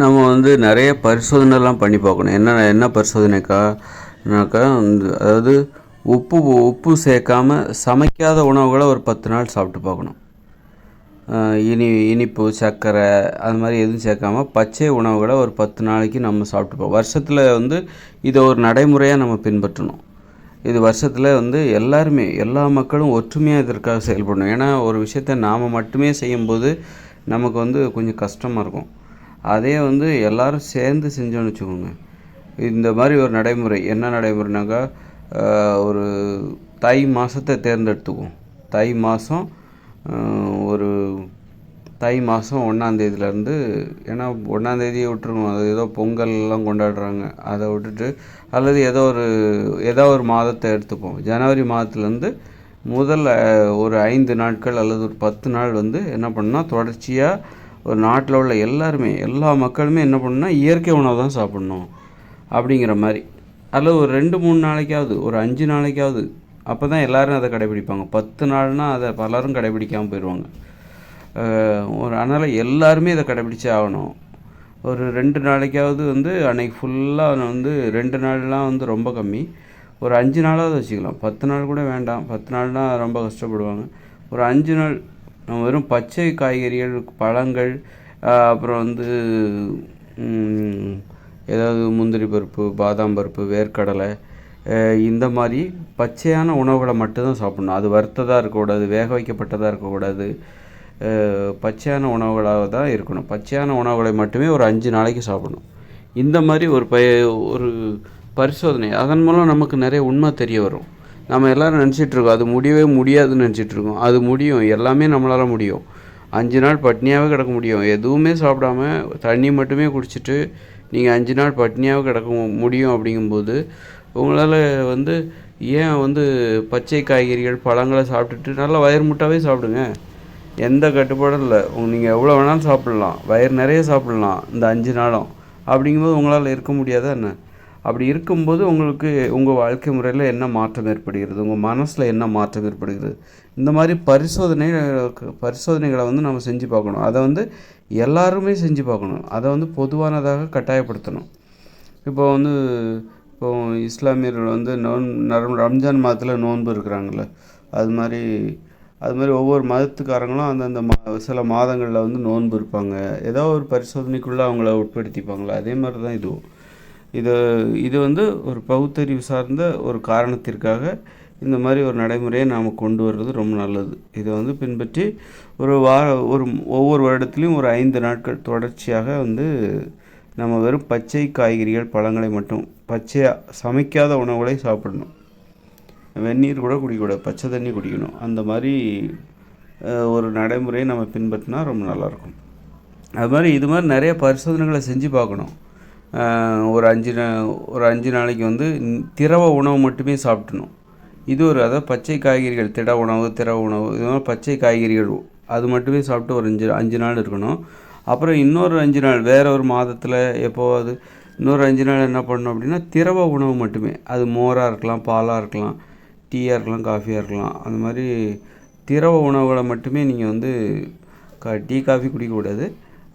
நம்ம வந்து நிறைய பரிசோதனைலாம் பண்ணி பார்க்கணும். என்ன என்ன பரிசோதனைக்கானாக்கா வந்து அதாவது உப்பு உப்பு சேர்க்காம சமைக்காத உணவுகளை ஒரு பத்து நாள் சாப்பிட்டு பார்க்கணும். இனி இனிப்பு சர்க்கரை அது மாதிரி எதுவும் சேர்க்காம பச்சை உணவுகளை ஒரு பத்து நாளைக்கு நம்ம சாப்பிட்டு போ வருஷத்தில் வந்து இதை ஒரு நடைமுறையாக நம்ம பின்பற்றணும். இது வருஷத்தில் வந்து எல்லாருமே எல்லா மக்களும் ஒற்றுமையாக இதற்காக செயல்படணும். ஏன்னா ஒரு விஷயத்த நாம் மட்டுமே செய்யும்போது நமக்கு வந்து கொஞ்சம் கஷ்டமாக இருக்கும். அதே வந்து எல்லாரும் சேர்ந்து செஞ்சோன்னு வச்சுக்கோங்க. இந்த மாதிரி ஒரு நடைமுறை. என்ன நடைமுறைனாக்கா ஒரு தை மாதத்தை தேர்ந்தெடுத்துக்குவோம். தை மாதம் ஒரு தை மாதம் ஒன்றாந்தேதியிலேருந்து ஏன்னா ஒன்றாந்தேதியை விட்டுருவோம். அது ஏதோ பொங்கல்லாம் கொண்டாடுறாங்க. அதை விட்டுட்டு அல்லது ஏதோ ஒரு ஏதோ ஒரு மாதத்தை எடுத்துப்போம் ஜனவரி மாதத்துலேருந்து முதல் ஒரு ஐந்து நாட்கள் அல்லது ஒரு பத்து நாள் வந்து என்ன பண்ணால் தொடர்ச்சியாக ஒரு நாட்டில் உள்ள எல்லாருமே எல்லா மக்களுமே என்ன பண்ணணும்னா இயற்கை உணவு தான் சாப்பிட்ணும் அப்படிங்கிற மாதிரி. அல்லது ஒரு ரெண்டு மூணு நாளைக்காவது ஒரு அஞ்சு நாளைக்காவது அப்போ தான் எல்லோரும் அதை கடைபிடிப்பாங்க. பத்து நாள்னால் அதை பலரும் கடைபிடிக்காமல் போயிடுவாங்க. ஒரு அதனால் எல்லாருமே இதை கடைபிடிச்சே ஆகணும். ஒரு ரெண்டு நாளைக்காவது வந்து அன்னைக்கு ஃபுல்லாக வந்து ரெண்டு நாள்லாம் வந்து ரொம்ப கம்மி. ஒரு அஞ்சு நாளாவது வச்சுக்கலாம். பத்து நாள் கூட வேண்டாம். பத்து நாள்னால் ரொம்ப கஷ்டப்படுவாங்க. ஒரு அஞ்சு நாள் நம்ம வெறும் பச்சை காய்கறிகள் பழங்கள் அப்புறம் வந்து ஏதாவது முந்திரி பருப்பு பாதாம் பருப்பு வேர்க்கடலை இந்த மாதிரி பச்சையான உணவுகளை மட்டும்தான் சாப்பிடணும். அது வறுத்ததாக இருக்கக்கூடாது வேக வைக்கப்பட்டதாக இருக்கக்கூடாது. பச்சையான உணவுகளாக தான் இருக்கணும். பச்சையான உணவுகளை மட்டுமே ஒரு அஞ்சு நாளைக்கு சாப்பிடணும். இந்த மாதிரி ஒரு பய ஒரு பரிசோதனை. அதன் மூலம் நமக்கு நிறைய உண்மை தெரிய வரும். நம்ம எல்லோரும் நினச்சிட்ருக்கோம். அது முடியவே முடியாதுன்னு நினச்சிட்ருக்கோம். அது முடியும். எல்லாமே நம்மளால் முடியும். அஞ்சு நாள் பட்னியாகவே கிடக்க முடியும். எதுவுமே சாப்பிடாம தண்ணி மட்டுமே குடிச்சிட்டு நீங்கள் அஞ்சு நாள் பட்னியாகவே கிடக்க முடியும் அப்படிங்கும்போது உங்களால் வந்து ஏன் வந்து பச்சை காய்கறிகள் பழங்களை சாப்பிட்டுட்டு நல்லா வயிறு முட்டாவே சாப்பிடுங்க? எந்த கட்டுப்பாடும் இல்லை. நீங்கள் எவ்வளோ வேணாலும் சாப்பிட்லாம். வயிறு நிறைய சாப்பிட்லாம். இந்த அஞ்சு நாளும். அப்படிங்கும்போது உங்களால் இருக்க முடியாதா என்ன? அப்படி இருக்கும்போது உங்களுக்கு உங்கள் வாழ்க்கை முறையில் என்ன மாற்றம் ஏற்படுகிறது? உங்கள் மனசில் என்ன மாற்றம் ஏற்படுகிறது? இந்த மாதிரி பரிசோதனை பரிசோதனைகளை வந்து நம்ம செஞ்சு பார்க்கணும். அதை வந்து எல்லாருமே செஞ்சு பார்க்கணும். அதை வந்து பொதுவானதாக கட்டாயப்படுத்தணும். இப்போ வந்து இப்போ இஸ்லாமியர்கள் வந்து நோன் நரம் ரம்ஜான் மாதத்தில் நோன்பு இருக்கிறாங்கல்ல. அது மாதிரி அது மாதிரி ஒவ்வொரு மதத்துக்காரங்களும் அந்தந்த மா சில மாதங்களில் வந்து நோன்பு இருப்பாங்க. ஏதோ ஒரு பரிசோதனைக்குள்ளே அவங்கள உட்படுத்திப்பாங்களே? அதே மாதிரி தான் இதுவும். இது இது வந்து ஒரு பகுத்தறிவு சார்ந்த ஒரு காரணத்திற்காக இந்த மாதிரி ஒரு நடைமுறையை நாம் கொண்டு வர்றது ரொம்ப நல்லது. இதை வந்து பின்பற்றி ஒரு வார ஒரு ஒவ்வொரு வருடத்துலையும் ஒரு ஐந்து நாட்கள் தொடர்ச்சியாக வந்து நம்ம வெறும் பச்சை காய்கறிகள் பழங்களை மட்டும் பச்சையாக சமைக்காத உணவுகளை சாப்பிடணும். வெந்நீர் கூட குடிக்கக்கூடாது பச்சை தண்ணி குடிக்கணும். அந்த மாதிரி ஒரு நடைமுறையை நம்ம பின்பற்றினா ரொம்ப நல்லாயிருக்கும் அது மாதிரி இது மாதிரி நிறைய பரிசோதனைகளை செஞ்சு பார்க்கணும். ஒரு அஞ்சு ஒரு அஞ்சு நாளைக்கு வந்து திரவ உணவு மட்டுமே சாப்பிடணும். இது ஒரு அதாவது பச்சை காய்கறிகள் திட உணவு திரவ உணவு இது மாதிரி பச்சை காய்கறிகள் அது மட்டுமே சாப்பிட்டு ஒரு அஞ்சு அஞ்சு நாள் இருக்கணும். அப்புறம் இன்னொரு அஞ்சு நாள் வேறு ஒரு மாதத்தில் எப்போவாது இன்னொரு அஞ்சு நாள் என்ன பண்ணணும் அப்படின்னா திரவ உணவு மட்டுமே. அது மோராக இருக்கலாம் பாலாக இருக்கலாம் டீயாக இருக்கலாம் காஃபியாக இருக்கலாம். அந்த மாதிரி திரவ உணவுகளை மட்டுமே நீங்கள் வந்து கா டீ காஃபி குடிக்கக்கூடாது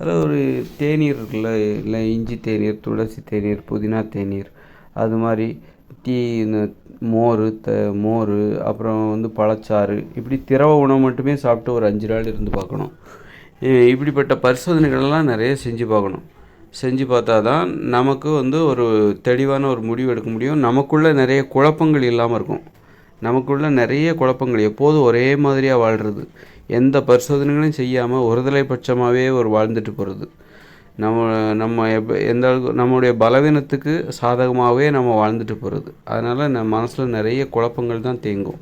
அதில் ஒரு தேநீர் இருக்குல்ல இல்லை இஞ்சி தேநீர் துளசி தேநீர் புதினா தேநீர் அது மாதிரி டீ இந்த மோர் த மோர் அப்புறம் வந்து பழச்சாறு இப்படி திரவ உணவு மட்டுமே சாப்பிட்டு ஒரு அஞ்சு நாள் இருந்து பார்க்கணும். இப்படிப்பட்ட பரிசோதனைகள்லாம் நிறைய செஞ்சு பார்க்கணும். செஞ்சு பார்த்தா தான் நமக்கு வந்து ஒரு தெளிவான ஒரு முடிவு எடுக்க முடியும். நமக்குள்ளே நிறைய குழப்பங்கள் இல்லாமல் இருக்கும். நமக்குள்ளே நிறைய குழப்பங்கள் எப்போதும் ஒரே மாதிரியாக வாழ்கிறது எந்த பரிசோதனைகளையும் செய்யாமல் ஒருதலை பட்சமாகவே ஒரு வாழ்ந்துட்டு போகிறது நம்ம நம்ம எப்ப எந்த அளவுக்கு நம்முடைய பலவீனத்துக்கு சாதகமாகவே நம்ம வாழ்ந்துட்டு போகிறது அதனால் நம்ம மனசில் நிறைய குழப்பங்கள் தான் தேங்கும்.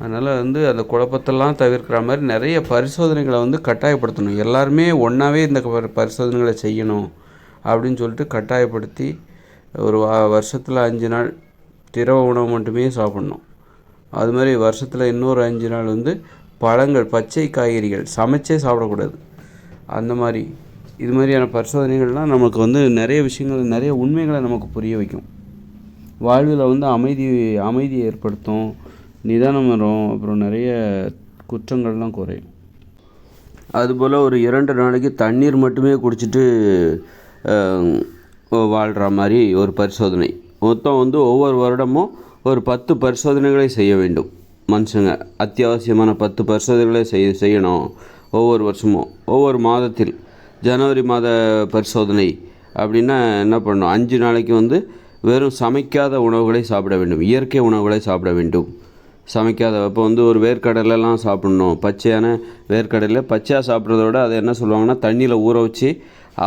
அதனால் வந்து அந்த குழப்பத்தெல்லாம் தவிர்க்கிற மாதிரி நிறைய பரிசோதனைகளை வந்து கட்டாயப்படுத்தணும். எல்லாருமே ஒன்றாவே இந்த பரிசோதனைகளை செய்யணும் அப்படின்னு சொல்லிட்டு கட்டாயப்படுத்தி ஒரு வா வருஷத்தில் அஞ்சு நாள் திரவ உணவு மட்டுமே சாப்பிட்ணும். அது மாதிரி வருஷத்தில் இன்னொரு அஞ்சு நாள் வந்து பழங்கள் பச்சை காய்கறிகள் சமைச்சே சாப்பிடக்கூடாது. அந்த மாதிரி இது மாதிரியான பரிசோதனைகள்லாம் நமக்கு வந்து நிறைய விஷயங்கள் நிறைய உண்மைகளை நமக்கு புரிய வைக்கும். வாழ்வில் வந்து அமைதி அமைதியை ஏற்படுத்தும் நிதானம் வரும் அப்புறம் நிறைய குற்றங்கள்லாம் குறையும். அதுபோல் ஒரு இரண்டு நாளைக்கு தண்ணீர் மட்டுமே குடிச்சிட்டு வாழ்கிற மாதிரி ஒரு பரிசோதனை. மொத்தம் வந்து ஒவ்வொரு வருடமும் ஒரு பத்து பரிசோதனைகளை செய்ய வேண்டும். மனுஷங்க அத்தியாவசியமான பத்து பரிசோதனைகளை செய்ய செய்யணும். ஒவ்வொரு வருஷமும் ஒவ்வொரு மாதத்தில் ஜனவரி மாத பரிசோதனை அப்படின்னா என்ன பண்ணணும்? அஞ்சு நாளைக்கு வந்து வெறும் சமைக்காத உணவுகளை சாப்பிட வேண்டும். இயற்கை உணவுகளை சாப்பிட வேண்டும். சமைக்காத இப்போ வந்து ஒரு வேர்க்கடலைலாம் சாப்பிட்ணும். பச்சையான வேர்க்கடலை பச்சையாக சாப்பிட்றத விட அதை என்ன சொல்லுவாங்கன்னா தண்ணியில் ஊற வச்சு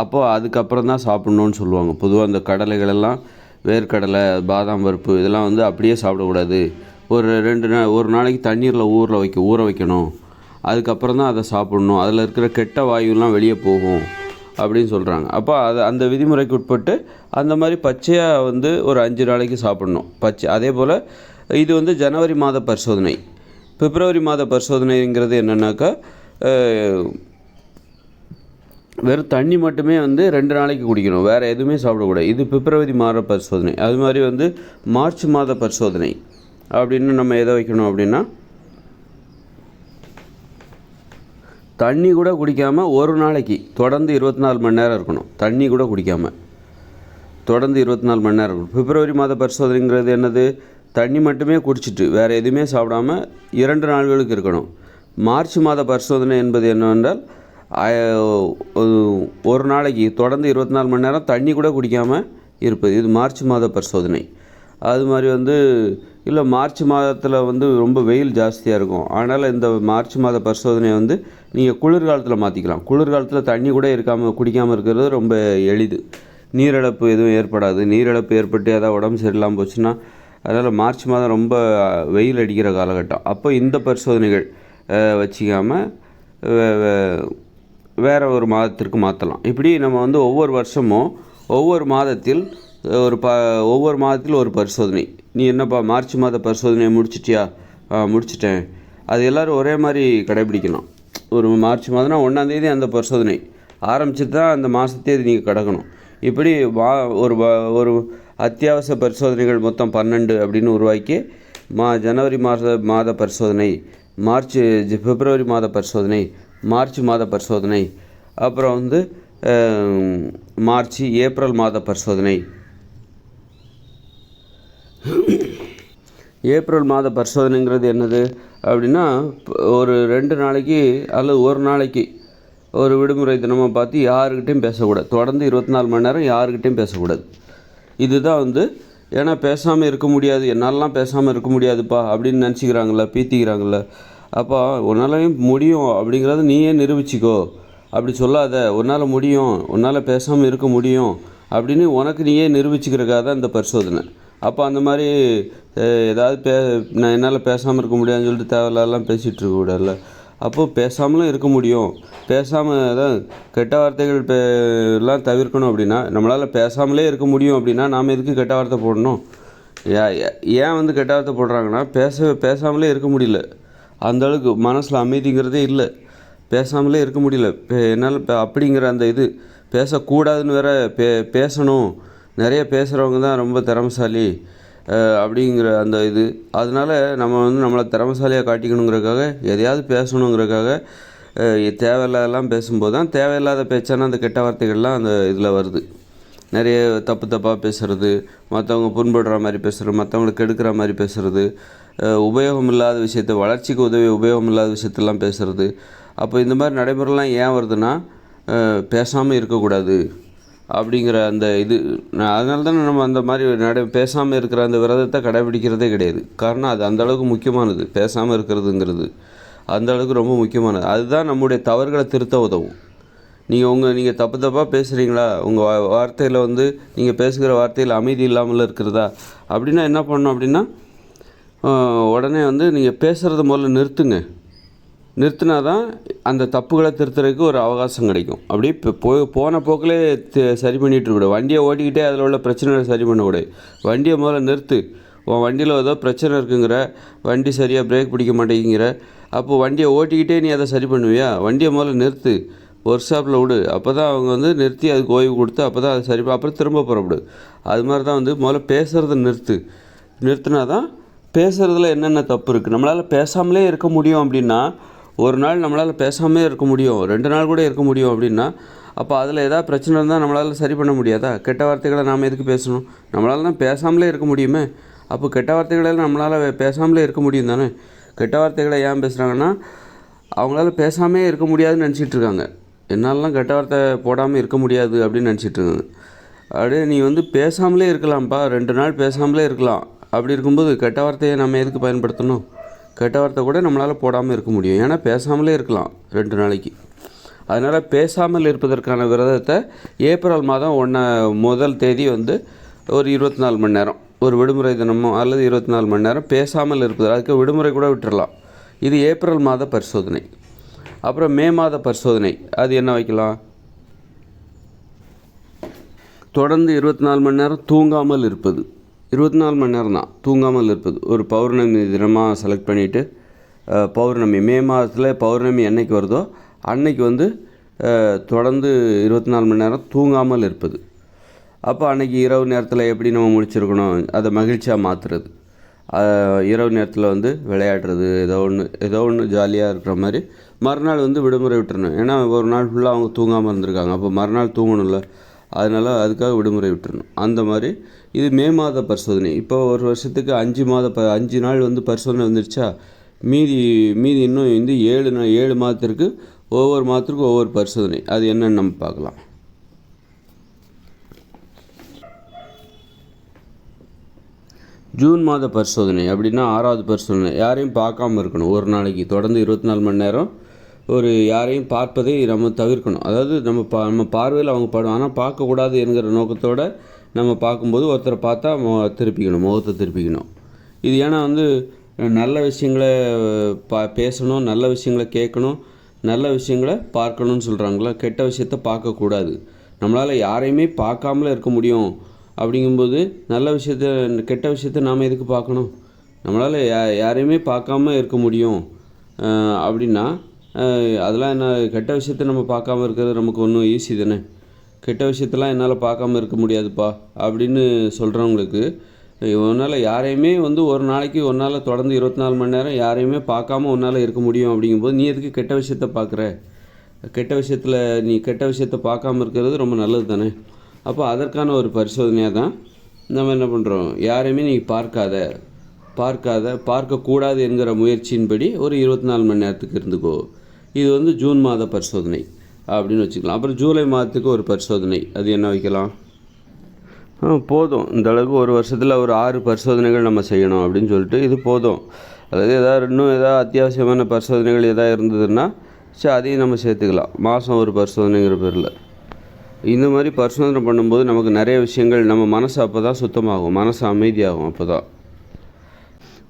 அப்போது அதுக்கப்புறம் தான் சாப்பிட்ணுன்னு சொல்லுவாங்க. பொதுவாக அந்த கடலைகளெல்லாம் வேர்க்கடலை பாதாம் பருப்பு இதெல்லாம் வந்து அப்படியே சாப்பிடக்கூடாது. ஒரு ரெண்டு நாள் ஒரு நாளைக்கு தண்ணீரில் ஊற வைக்க ஊற வைக்கணும். அதுக்கப்புறம் தான் அதை சாப்பிட்ணும். அதில் இருக்கிற கெட்ட வாயுலாம் வெளியே போகும் அப்படின்னு சொல்கிறாங்க அப்போ அது அந்த விதிமுறைக்கு உட்பட்டு அந்த மாதிரி பச்சையாக வந்து ஒரு அஞ்சு நாளைக்கு சாப்பிட்ணும். பச்சை அதே போல் இது வந்து ஜனவரி மாத பரிசோதனை. பிப்ரவரி மாத பரிசோதனைங்கிறது என்னென்னாக்கா வெறும் தண்ணி மட்டுமே வந்து ரெண்டு நாளைக்கு குடிக்கணும். வேறு எதுவுமே சாப்பிடக்கூடாது. இது பிப்ரவரி மாத பரிசோதனை. அது மாதிரி வந்து மார்ச் மாத பரிசோதனை. அப்படின்னு நம்ம எதை வைக்கணும் அப்படின்னா தண்ணி கூட குடிக்காமல் ஒரு நாளைக்கு தொடர்ந்து இருபத்தி நாலு மணி நேரம் இருக்கணும். தண்ணி கூட குடிக்காமல் தொடர்ந்து இருபத்தி நாலு மணி நேரம் இருக்கணும். பிப்ரவரி மாத பரிசோதனைங்கிறது என்னது? தண்ணி மட்டுமே குடிச்சிட்டு வேறு எதுவுமே சாப்பிடாம இரண்டு நாள்களுக்கு இருக்கணும். மார்ச் மாத பரிசோதனை என்பது என்னவென்றால் ஒரு நாளைக்கு தொடர்ந்து இருபத்தி நாலு மணி நேரம் தண்ணி கூட குடிக்காமல் இருப்பது. இது மார்ச் மாத பரிசோதனை. அது மாதிரி வந்து இல்லை மார்ச் மாதத்தில் வந்து ரொம்ப வெயில் ஜாஸ்தியாக இருக்கும். அதனால் இந்த மார்ச் மாத பரிசோதனையை வந்து நீங்கள் குளிர்காலத்தில் மாற்றிக்கலாம் குளிர்காலத்தில் தண்ணி கூட இருக்காமல் குடிக்காமல் இருக்கிறது ரொம்ப எளிது. நீரிழப்பு எதுவும் ஏற்படாது. நீரிழப்பு ஏற்பட்டு ஏதாவது உடம்பு சரியில்லாமல் போச்சுன்னா அதனால் மார்ச் மாதம் ரொம்ப வெயில் அடிக்கிற காலகட்டம். அப்போ இந்த பரிசோதனைகள் வச்சிக்காமல் வேறு ஒரு மாதத்திற்கு மாற்றலாம் இப்படி நம்ம வந்து ஒவ்வொரு வருஷமும் ஒவ்வொரு மாதத்தில் ஒரு ப ஒவ்வொரு மாதத்தில் ஒரு பரிசோதனை. நீ என்னப்பா மார்ச் மாத பரிசோதனையை முடிச்சிட்டியா? முடிச்சிட்டேன். அது எல்லோரும் ஒரே மாதிரி கடைபிடிக்கணும். ஒரு மார்ச் மாதம்னா ஒன்றாந்தேதி அந்த பரிசோதனை. ஆரம்பிச்சிட்டு தான் அந்த மாதத்தேதி நீங்கள் கிடக்கணும். இப்படி வா ஒரு ஒரு அத்தியாவசிய பரிசோதனைகள் மொத்தம் பன்னெண்டு அப்படின்னு உருவாக்கி மா ஜனவரி மாத மாத பரிசோதனை மார்ச் பிப்ரவரி மாத பரிசோதனை மார்ச் மாத பரிசோதனை அப்புறம் வந்து மார்ச் ஏப்ரல் மாத பரிசோதனை ஏப்ரல் மாத பரிசோதனைங்கிறது என்னது அப்படின்னா ஒரு ரெண்டு நாளைக்கு அல்லது ஒரு நாளைக்கு ஒரு விடுமுறை தினமாக பார்த்து யாருக்கிட்டையும் பேசக்கூடாது. தொடர்ந்து இருபத்தி நாலு மணி நேரம் யாருக்கிட்டையும் பேசக்கூடாது. இதுதான் வந்து ஏன்னா பேசாமல் இருக்க முடியாது என்னாலலாம் பேசாமல் இருக்க முடியாதுப்பா அப்படின்னு நினச்சிக்கிறாங்கள பீத்திக்கிறாங்கள அப்போ உன்னாலையும் முடியும் அப்படிங்கிறத நீயே நிரூபிச்சிக்கோ. அப்படி சொல்லாத உன்னால் முடியும் உன்னால் பேசாமல் இருக்க முடியும் அப்படின்னு உனக்கு நீயே நிரூபிச்சுக்கிறக்காக தான் இந்த பரிசோதனை. அப்போ அந்த மாதிரி ஏதாவது பே நான் என்னால் பேசாமல் இருக்க முடியாதுன்னு சொல்லிட்டு தேவையில்லாம் பேசிகிட்டு இருக்கக்கூடாதுல்ல அப்போது பேசாமலும் இருக்க முடியும். பேசாமல் தான் கெட்ட வார்த்தைகள் பே எல்லாம் தவிர்க்கணும் அப்படின்னா நம்மளால் பேசாமலே இருக்க முடியும் அப்படின்னா நாம் எதுக்கு கெட்ட வார்த்தை போடணும்? ஏன் வந்து கெட்ட வார்த்தை போடுறாங்கன்னா பேச பேசாமலே இருக்க முடியல. அந்தளவுக்கு மனசில் அமைதிங்கிறதே இல்லை. பேசாமலே இருக்க முடியல. என்னால் அப்படிங்கிற அந்த இது பேசக்கூடாதுன்னு வேற பே பேசணும். நிறைய பேசுகிறவங்க தான் ரொம்ப திறமசாலி அப்படிங்கிற அந்த இது. அதனால் நம்ம வந்து நம்மளை திறமசாலியாக காட்டிக்கணுங்கிறக்காக எதையாவது பேசணுங்கிறக்காக தேவையில்லாதெல்லாம் பேசும்போது தான் தேவையில்லாத பேச்சான அந்த கெட்ட வார்த்தைகள்லாம் அந்த இதில் வருது. நிறைய தப்பு தப்பாக பேசுகிறது மற்றவங்க புண்படுற மாதிரி பேசுகிறது மற்றவங்களுக்கு எடுக்கிற மாதிரி பேசுகிறது உபயோகம் இல்லாத விஷயத்த வளர்ச்சிக்கு உதவி உபயோகம் இல்லாத விஷயத்தெல்லாம் பேசுகிறது அப்போ இந்த மாதிரி நடைமுறைலாம் ஏன் வருதுன்னா பேசாமல் இருக்கக்கூடாது. அப்படிங்கிற அந்த இது அதனால தானே நம்ம அந்த மாதிரி நட பேசாமல் இருக்கிற அந்த விரதத்தை கடைபிடிக்கிறதே கிடையாது. காரணம் அது அந்தளவுக்கு முக்கியமானது. பேசாமல் இருக்கிறதுங்கிறது அந்தளவுக்கு ரொம்ப முக்கியமானது. அதுதான் நம்முடைய தவறுகளை திருத்த உதவும். நீங்கள் உங்கள் நீங்கள் தப்பு தப்பாக பேசுகிறீங்களா உங்கள் வார்த்தையில் வந்து நீங்கள் பேசுகிற வார்த்தையில் அமைதி இல்லாமல் இருக்கிறதா? அப்படின்னா என்ன பண்ணணும் அப்படின்னா உடனே வந்து நீங்கள் பேசுகிறத முதல்ல நிறுத்துங்க. நிறுத்தினா தான் அந்த தப்புகளை திருத்துறதுக்கு ஒரு அவகாசம் கிடைக்கும். அப்படி இப்போ போ போன போக்கிலே சரி பண்ணிகிட்டு இருக்கக்கூடாது. வண்டியை ஓட்டிக்கிட்டே அதில் உள்ள பிரச்சனைகளை சரி பண்ணக்கூடாது. வண்டியை முதல்ல நிறுத்து. உன் வண்டியில் ஏதோ பிரச்சனை இருக்குங்கிற வண்டி சரியாக பிரேக் பிடிக்க மாட்டேங்கிற அப்போது வண்டியை ஓட்டிக்கிட்டே நீ அதை சரி பண்ணுவியா? வண்டியை முதல்ல நிறுத்து. ஒர்க் ஷாப்பில் விடு. அப்போ தான் அவங்க வந்து நிறுத்தி அதுக்கு ஓய்வு கொடுத்து அப்போ தான் அது சரி அப்புறம் திரும்ப புறப்படு. அது மாதிரி தான் வந்து முதல்ல பேசுகிறத நிறுத்து. நிறுத்தினா தான் பேசுகிறதுல என்னென்ன தப்பு இருக்குது நம்மளால் பேசாமலே இருக்க முடியும் அப்படின்னா ஒரு நாள் நம்மளால் பேசாமே இருக்க முடியும். ரெண்டு நாள் கூட இருக்க முடியும் அப்படின்னா அப்போ அதில் ஏதாவது பிரச்சனை இருந்தால் நம்மளால் சரி பண்ண முடியாதா? கெட்ட வார்த்தைகளை நாம் எதுக்கு பேசணும்? நம்மளால் தான் பேசாமலே இருக்க முடியுமே. அப்போ கெட்ட வார்த்தைகளெல்லாம் நம்மளால் பேசாமலே இருக்க முடியும் தானே? கெட்ட வார்த்தைகளை ஏன் பேசுகிறாங்கன்னா அவங்களால பேசாமே இருக்க முடியாதுன்னு நினச்சிட்டு இருக்காங்க. என்னாலலாம் கெட்ட வார்த்தை போடாமல் இருக்க முடியாது அப்படின்னு நினச்சிட்டு இருக்காங்க. அப்படியே நீ வந்து பேசாமலே இருக்கலாம்ப்பா. ரெண்டு நாள் பேசாமலே இருக்கலாம். அப்படி இருக்கும்போது கெட்ட வார்த்தையை நம்ம எதுக்கு பயன்படுத்தணும்? கெட்ட வார்த்தை கூட நம்மளால் போடாமல் இருக்க முடியும். ஏன்னா பேசாமலே இருக்கலாம் ரெண்டு நாளைக்கு. அதனால் பேசாமல் இருப்பதற்கான விரதத்தை ஏப்ரல் மாதம் ஒன்று முதல் தேதி வந்து ஒரு இருபத்தி நாலு மணி நேரம் ஒரு விடுமுறை தினமோ அல்லது இருபத்தி நாலு மணி நேரம் பேசாமல் இருப்பது. அதுக்கு விடுமுறை கூட விட்டுடலாம் இது ஏப்ரல் மாத பரிசோதனை. அப்புறம் மே மாத பரிசோதனை. அது என்ன வைக்கலாம்? தொடர்ந்து இருபத்தி நாலு மணி நேரம் தூங்காமல் இருப்பது. இருபத்தி நாலு மணி நேரம் தான் தூங்காமல் இருப்பது. ஒரு பௌர்ணமி தினமாக செலக்ட் பண்ணிவிட்டு பௌர்ணமி மே மாதத்தில் பௌர்ணமி என்னைக்கு வருதோ அன்னைக்கு வந்து தொடர்ந்து இருபத்தி நாலு மணி நேரம் தூங்காமல் இருப்பது. அப்போ அன்றைக்கி இரவு நேரத்தில் எப்படி நம்ம முடிச்சிருக்கணும் அதை மகிழ்ச்சியாக மாற்றுறது இரவு நேரத்தில் வந்து விளையாடுறது ஏதோ ஒன்று ஏதோ ஒன்று ஜாலியாக இருக்கிற மாதிரி மறுநாள் வந்து விடுமுறை விட்டுறணும். ஏன்னா ஒரு நாள் ஃபுல்லாக அவங்க தூங்காமல் இருந்திருக்காங்க. அப்போ மறுநாள் தூங்கணும்ல. அதனால் அதுக்காக விடுமுறை விட்டுறணும். அந்த மாதிரி இது மே மாத பரிசோதனை. இப்போ ஒரு வருஷத்துக்கு அஞ்சு மாத ப அஞ்சு நாள் வந்து பரிசோதனை வந்துருச்சா? மீதி மீதி இன்னும் வந்து ஏழு நாள் ஏழு மாதத்திற்கு ஒவ்வொரு மாதத்துக்கும் ஒவ்வொரு பரிசோதனை. அது என்னன்னு நம்ம பார்க்கலாம். ஜூன் மாத பரிசோதனை அப்படின்னா ஆறாவது பரிசோதனை. யாரையும் பார்க்காம இருக்கணும். ஒரு நாளைக்கு தொடர்ந்து இருபத்தி நாலு மணி நேரம் ஒரு யாரையும் பார்ப்பதை நம்ம தவிர்க்கணும். அதாவது நம்ம பா நம்ம பார்வையில் அவங்க படம் ஆனால் பார்க்கக்கூடாது என்கிற நோக்கத்தோடு நம்ம பார்க்கும்போது ஒருத்தரை பார்த்தா திருப்பிக்கணும் முகத்தை திருப்பிக்கணும். இது ஏன்னா வந்து நல்ல விஷயங்களை பா பேசணும் நல்ல விஷயங்களை கேட்கணும் நல்ல விஷயங்களை பார்க்கணும்னு சொல்கிறாங்களா கெட்ட விஷயத்த பார்க்கக்கூடாது. நம்மளால் யாரையுமே பார்க்காமலே இருக்க முடியும். அப்படிங்கும்போது நல்ல விஷயத்த கெட்ட விஷயத்த நாம் எதுக்கு பார்க்கணும்? நம்மளால் யா யாரையுமே பார்க்காம இருக்க முடியும். அப்படின்னா அதெல்லாம் என்ன கெட்ட விஷயத்த நம்ம பார்க்காம இருக்கிறது நமக்கு ஒன்றும் ஈஸி தானே? கெட்ட விஷயத்தெல்லாம் என்னால் பார்க்காம இருக்க முடியாதுப்பா அப்படின்னு சொல்கிறவங்களுக்கு உன்னால் யாரையுமே வந்து ஒரு நாளைக்கு உன்னால் தொடர்ந்து இருபத்தி நாலு மணி நேரம் யாரையுமே பார்க்காம உன்னால் இருக்க முடியும் அப்படிங்கும்போது நீ எதுக்கு கெட்ட விஷயத்த பார்க்குற? கெட்ட விஷயத்தில் நீ கெட்ட விஷயத்த பார்க்காம இருக்கிறது ரொம்ப நல்லது தானே அப்போ அதற்கான ஒரு பரிசோதனையாக தான் நம்ம என்ன பண்ணுறோம் யாரையுமே நீ பார்க்காத பார்க்காத பார்க்கக்கூடாது என்கிற முயற்சியின்படி ஒரு இருபத்தி நாலு மணி நேரத்துக்கு இருந்துக்கோ. இது வந்து ஜூன் மாத பரிசோதனை. அப்படின்னு வச்சுக்கலாம். அப்புறம் ஜூலை மாதத்துக்கு ஒரு பரிசோதனை. அது என்ன வைக்கலாம்? போதும். இந்த அளவுக்கு ஒரு வருஷத்தில் ஒரு ஆறு பரிசோதனைகள் நம்ம செய்யணும் அப்படின்னு சொல்லிட்டு இது போதும். அதாவது ஏதாவது இன்னும் ஏதாவது அத்தியாவசியமான பரிசோதனைகள் எதாவது இருந்ததுன்னா சரி அதையும் நம்ம சேர்த்துக்கலாம். மாதம் ஒரு பரிசோதனைங்கிற பேரில். இந்த மாதிரி பரிசோதனை பண்ணும்போது நமக்கு நிறைய விஷயங்கள் நம்ம மனசு அப்போ தான் சுத்தமாகும். மனசு அமைதியாகும் அப்போ தான்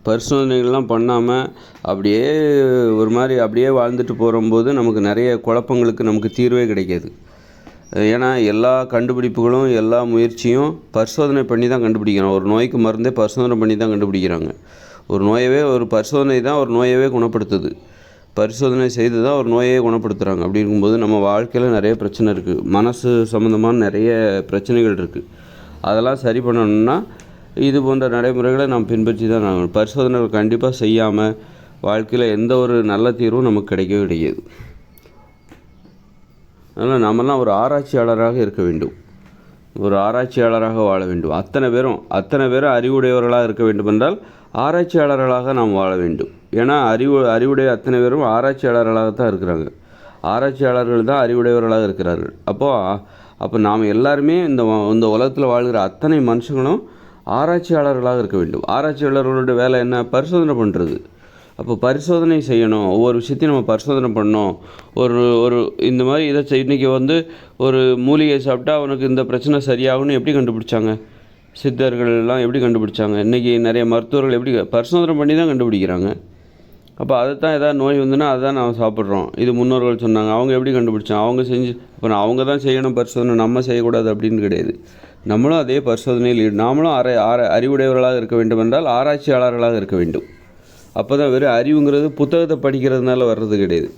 பரிசோதனைகள்லாம் பண்ணாமல் அப்படியே ஒரு மாதிரி அப்படியே வாழ்ந்துட்டு போகும்போது நமக்கு நிறைய குழப்பங்களுக்கு நமக்கு தீர்வே கிடைக்காது. ஏன்னா எல்லா கண்டுபிடிப்புகளும் எல்லா முயற்சியும் பரிசோதனை பண்ணி தான் கண்டுபிடிக்கிறோம் ஒரு நோய்க்கு மருந்தே பரிசோதனை பண்ணி தான் கண்டுபிடிக்கிறாங்க. ஒரு நோயவே ஒரு பரிசோதனை தான் ஒரு நோயவே குணப்படுத்துது. பரிசோதனை செய்து தான் ஒரு நோயே குணப்படுத்துகிறாங்க அப்படி இருக்கும்போது நம்ம வாழ்க்கையில் நிறைய பிரச்சனை இருக்குது மனசு சம்மந்தமான நிறைய பிரச்சனைகள் இருக்குது அதெல்லாம் சரி பண்ணணும்னா இது போன்ற நடைமுறைகளை நாம் பின்பற்றி தான் ஆகணும். பரிசோதனைகள் கண்டிப்பாக செய்யாமல் வாழ்க்கையில் எந்த ஒரு நல்ல தீர்வும் நமக்கு கிடைக்கவே கிடையாது அதனால் நம்மலாம் ஒரு ஆராய்ச்சியாளராக இருக்க வேண்டும். ஒரு ஆராய்ச்சியாளராக வாழ வேண்டும். அத்தனை பேரும் அத்தனை பேரும் அறிவுடையவர்களாக இருக்க வேண்டும் என்றால் ஆராய்ச்சியாளர்களாக நாம் வாழ வேண்டும். ஏன்னா அறிவு அறிவுடைய அத்தனை பேரும் ஆராய்ச்சியாளர்களாக தான் இருக்கிறாங்க. ஆராய்ச்சியாளர்கள் தான் அறிவுடையவர்களாக இருக்கிறார்கள். அப்போது அப்போ நாம் எல்லாருமே இந்த இந்த உலகத்தில் வாழ்கிற அத்தனை மனுஷங்களும் ஆராய்ச்சியாளர்களாக இருக்க வேண்டும். ஆராய்ச்சியாளர்களோட வேலை என்ன? பரிசோதனை பண்ணுறது அப்போ பரிசோதனை செய்யணும். ஒவ்வொரு விஷயத்தையும் நம்ம பரிசோதனை பண்ணணும். ஒரு ஒரு இந்த மாதிரி இதை செய் இன்றைக்கி வந்து ஒரு மூலிகை சாப்பிட்டா அவனுக்கு இந்த பிரச்சனை சரியாகும்னு எப்படி கண்டுபிடிச்சாங்க? சித்தர்கள்லாம் எப்படி கண்டுபிடிச்சாங்க? இன்றைக்கி நிறைய மருத்துவர்கள் எப்படி பரிசோதனை பண்ணி தான் கண்டுபிடிக்கிறாங்க. அப்போ அதை தான் ஏதாவது நோய் வந்துன்னா அதை தான் நாம் சாப்பிட்றோம். இது முன்னோர்கள் சொன்னாங்க. அவங்க எப்படி கண்டுபிடிச்சாங்க? அவங்க செஞ்சு இப்போ அவங்க தான் செய்யணும் பரிசோதனை. நம்ம செய்யக்கூடாது அப்படின்னு கிடையாது. நம்மளும் அதே பரிசோதனையில் ஈடு- நாமளும் அரை ஆர அறிவுடையவர்களாக இருக்க வேண்டும் என்றால் ஆராய்ச்சியாளர்களாக இருக்க வேண்டும். அப்போ தான் வெறும் அறிவுங்கிறது புத்தகத்தை படிக்கிறதுனால வர்றது கிடையாது.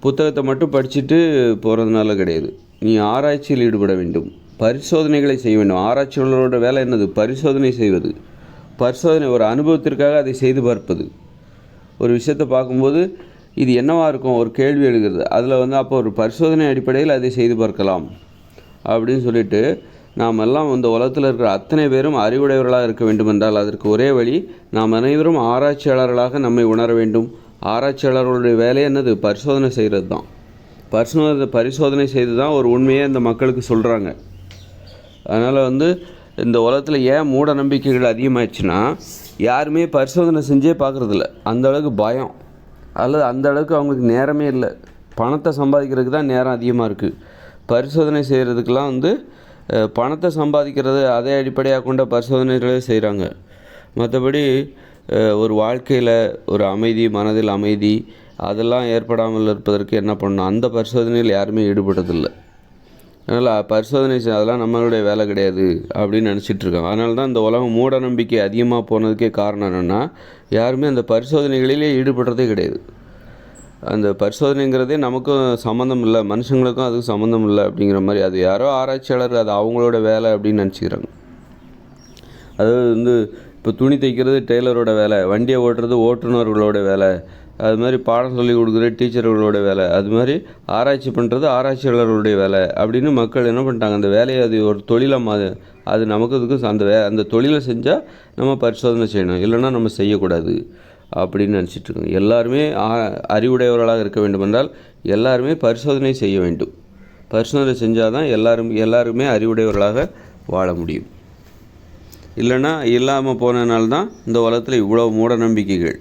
புத்தகத்தை மட்டும் படிச்சுட்டு போகிறதுனால கிடையாது. நீ ஆராய்ச்சியில் ஈடுபட வேண்டும். பரிசோதனைகளை செய்ய வேண்டும். ஆராய்ச்சியாளரோட வேலை என்னது? பரிசோதனை செய்வது. பரிசோதனை ஒரு அனுபவத்திற்காக அதை செய்து பார்ப்பது. ஒரு விஷயத்தை பார்க்கும்போது இது என்னவாக இருக்கும்? ஒரு கேள்வி எழுகிறது. அதில் வந்து அப்போ ஒரு பரிசோதனை அடிப்படையில் அதை செய்து பார்க்கலாம். அப்படின்னு சொல்லிட்டு நாம் எல்லாம் இந்த உலகத்தில் இருக்கிற அத்தனை பேரும் அறிவுடையவர்களாக இருக்க வேண்டுமென்றால் அதற்கு ஒரே வழி நாம் அனைவரும் ஆராய்ச்சியாளர்களாக நம்மை உணர வேண்டும். ஆராய்ச்சியாளர்களுடைய வேலை என்னது? பரிசோதனை செய்கிறது தான் பரிசோதனை பரிசோதனை செய்து தான் ஒரு உண்மையை இந்த மக்களுக்கு சொல்கிறாங்க அதனால் வந்து இந்த உலகத்தில் ஏன் மூட நம்பிக்கைகள் அதிகமாகிடுச்சுன்னா யாருமே பரிசோதனை செஞ்சே பார்க்குறதில்ல அந்த அளவுக்கு பயம். அல்லது அந்த அளவுக்கு அவங்களுக்கு நேரமே இல்லை. பணத்தை சம்பாதிக்கிறதுக்கு தான் நேரம் அதிகமாக இருக்குது பரிசோதனை செய்கிறதுக்கெலாம் வந்து பணத்தை சம்பாதிக்கிறது அதை அடிப்படையாக கொண்ட பரிசோதனைகளே செய்கிறாங்க மற்றபடி ஒரு வாழ்க்கையில் ஒரு அமைதி மனதில் அமைதி அதெல்லாம் ஏற்படாமல் இருப்பதற்கு என்ன பண்ணணும்? அந்த பரிசோதனையில் யாருமே ஈடுபடுறதில்லை அதனால் பரிசோதனை அதெல்லாம் நம்மளுடைய வேலை கிடையாது அப்படின்னு நினச்சிட்ருக்காங்க அதனால தான் இந்த உலகம் மூட நம்பிக்கை அதிகமாக போனதுக்கே காரணம் என்னென்னா யாருமே அந்த பரிசோதனைகளிலே ஈடுபடுறதே கிடையாது. அந்த பரிசோதனைங்கிறதே நமக்கும் சம்மந்தம் இல்லை மனுஷங்களுக்கும் அதுக்கு சம்மந்தம் இல்லை அப்படிங்கிற மாதிரி. அது யாரோ ஆராய்ச்சியாளர் அது அவங்களோட வேலை அப்படின்னு நினச்சிக்கிறாங்க. அதாவது வந்து இப்போ துணி தைக்கிறது டெய்லரோட வேலை வண்டியை ஓட்டுறது ஓட்டுநர்களோட வேலை அது மாதிரி பாடம் சொல்லி கொடுக்குறது டீச்சர்களோட வேலை அது மாதிரி ஆராய்ச்சி பண்ணுறது ஆராய்ச்சியாளர்களுடைய வேலை அப்படின்னு மக்கள் என்ன பண்ணிட்டாங்க அந்த வேலையை அது ஒரு தொழிலாக மா அது நமக்கு இதுக்கு அந்த வே அந்த தொழிலை செஞ்சால் நம்ம பரிசோதனை செய்யணும் இல்லைன்னா நம்ம செய்யக்கூடாது. அப்படின்னு நினச்சிட்டு இருக்காங்க. எல்லாருமே அறிவுடையவர்களாக இருக்க வேண்டுமென்றால் எல்லாருமே பரிசோதனை செய்ய வேண்டும். பரிசோதனை செஞ்சால் தான் எல்லாரும் எல்லாருமே அறிவுடையவர்களாக வாழ முடியும். இல்லைன்னா இல்லாமல் போனதுனால தான் இந்த உலகத்தில் இவ்வளோ மூட நம்பிக்கைகள்.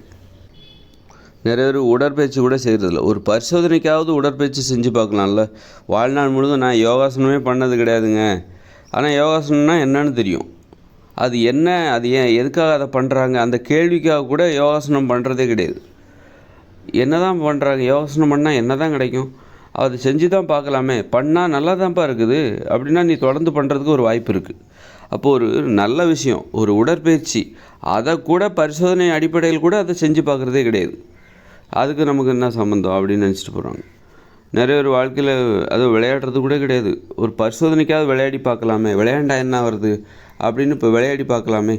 நிறைய பேர் உடற்பயிற்சி கூட செய்கிறதில்ல ஒரு பரிசோதனைக்காவது உடற்பயிற்சி செஞ்சு பார்க்கலாம்ல. வாழ்நாள் முழுதும் நான் யோகாசனமே பண்ணது கிடையாதுங்க. ஆனால் யோகாசனம்னா என்னன்னு தெரியும். அது என்ன? அது ஏன் எதுக்காக அதை பண்ணுறாங்க அந்த கேள்விக்காக கூட யோகாசனம் பண்ணுறதே கிடையாது. என்ன தான் பண்ணுறாங்க யோகாசனம் பண்ணால் என்ன தான் கிடைக்கும்? அது செஞ்சு தான் பார்க்கலாமே. பண்ணால் நல்லா தான்ப்பா இருக்குது. அப்படின்னா நீ தொடர்ந்து பண்ணுறதுக்கு ஒரு வாய்ப்பு இருக்குது அப்போ ஒரு நல்ல விஷயம் ஒரு உடற்பயிற்சி அதை கூட பரிசோதனை அடிப்படையில் கூட அதை செஞ்சு பார்க்குறதே கிடையாது. அதுக்கு நமக்கு என்ன சம்மந்தம் அப்படின்னு நினச்சிட்டு போகிறாங்க நிறைய பேர் வாழ்க்கையில் அது விளையாடுறது கூட கிடையாது. ஒரு பரிசோதனைக்காவது விளையாடி பார்க்கலாமே. விளையாண்டா என்ன வருது அப்படின்னு இப்போ விளையாடி பார்க்கலாமே.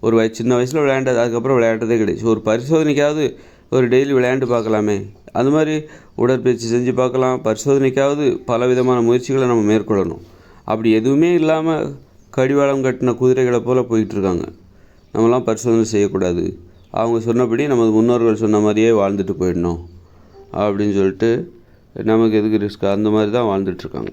ஒரு வய சின்ன வயசில் விளையாண்டது அதுக்கப்புறம் விளையாடுறதே கிடையாது. ஒரு பரிசோதனைக்காவது ஒரு டெய்லி விளையாண்டு பார்க்கலாமே. அது மாதிரி உடற்பயிற்சி செஞ்சு பார்க்கலாம். பரிசோதனைக்காவது பல விதமான முயற்சிகளை நம்ம மேற்கொள்ளணும். அப்படி எதுவுமே இல்லாமல் கடிவாளம் கட்டின குதிரைகளை போல் போயிட்டுருக்காங்க நம்மலாம் பரிசோதனை செய்யக்கூடாது. அவங்க சொன்னபடி நமது முன்னோர்கள் சொன்ன மாதிரியே வாழ்ந்துட்டு போயிடணும். அப்படின்னு சொல்லிட்டு நமக்கு எதுக்கு ரிஸ்க் அந்த மாதிரி தான் வாழ்ந்துட்டுருக்காங்க